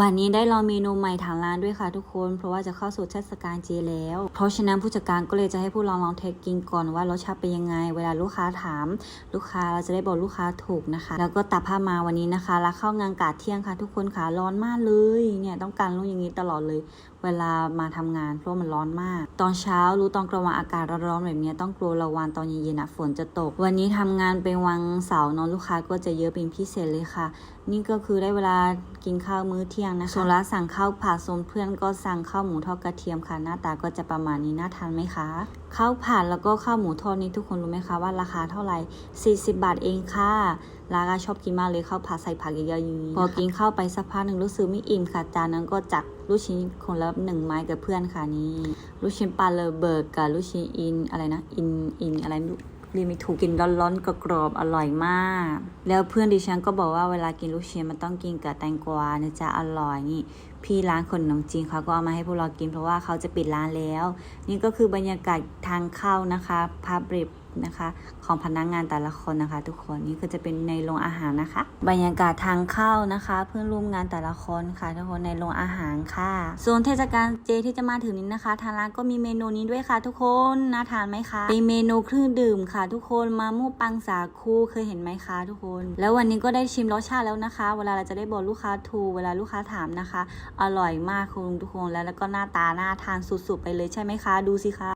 วันนี้ได้ลองเมนูใหม่ทางร้านด้วยค่ะทุกคน เพราะว่าจะเข้าสู่เทศกาลเจแล้ว เพราะฉะนั้นผู้จัดการก็เลยจะให้ผู้ลองลองเทสกินก่อนว่ารสชาติเป็นยังไง เวลาลูกค้าถาม ลูกค้าเราจะได้บอกลูกค้าถูกนะคะ แล้วก็ตัดภามาวันนี้นะคะแล้วเข้างานกาดเที่ยงค่ะ ทุกคนค่ะร้อนมากเลยเนี่ยต้องการรู้อย่างนี้ตลอดเลย เวลามาทำงานเพราะมันร้อนมาก ตอนเช้ารู้ตอนกลางวันอากาศร้อนๆแบบนี้ต้องกลัวระวันตอนเย็นๆอะฝนจะตก วันนี้ทำงานเป็นวันเสาร์เนอะลูกค้าก็จะเยอะเป็นพิเศษเลยค่ะ นี่ก็คือได้เวลากินข้าวมื้อเที่ยงนะคะโซล่าสั่งข้าวผัดโซนเพื่อนก็สั่งข้าวหมูทอดกระเทียมค่ะ หน้าตาก็จะประมาณนี้น่าทานไหมคะข้าวผัดแล้วก็ข้าวหมูทอดนี่ทุกคนรู้ไหมคะว่าราคาเท่าไหร่ 40 บาทเองค่ะลาก็ชอบกินมากเลยข้าวผัดใส่ผักเยอะๆอย่างนี้พอกินข้าวไปสักพักหนึ่งรู้สึกไม่อิ่มค่ะจานนั้นก็จัดลูกชิ้นคนละหนึ่งไม้กับเพื่อนค่ะนี่ลูกชิ้นปลาเลอเบิร์กกับลูกชิ้นอินอะไรนะอินอินอะไร เรียนไม่ถูกกินร้อนๆกรอบๆอร่อยมาก แล้วเพื่อนดิฉันก็บอกว่าเวลากินลูกชิ้นมันต้องกินกับแตงกวาเนี่ยจะอร่อยนี่ พี่ร้านขนมจีนเขาก็เอามาให้พวกเรากินเพราะว่าเขาจะปิดร้านแล้ว นี่ก็คือบรรยากาศทางเข้านะคะภาพเรียบนะคะของพนักงานแต่ละคนนะคะ ทุกคนนี่ก็จะเป็นในโรงอาหารนะคะ บรรยากาศทางเข้านะคะ เพื่อนร่วมงานแต่ละคนค่ะทุกคนในโรงอาหารค่ะส่วนเทศกาลเจที่จะมาถึงนี้นะคะ ทางร้านก็มีเมนูนี้ด้วยค่ะ ทุกคนน่าทานไหมคะเป็นเมนูเครื่องดื่มค่ะ ทุกคนมาม่วปังสาคูเคยเห็นไหมคะ ทุกคน แล้ววันนี้ก็ได้ชิมรสชาติแล้วนะคะ เวลาเราจะได้บอกลูกค้าถูเวลาลูกค้าถามนะคะอร่อยมากคุณทุกคนแล้วแล้วก็หน้าตาหน้าทานสุดๆไปเลยใช่ไหมคะ ดูสิคะ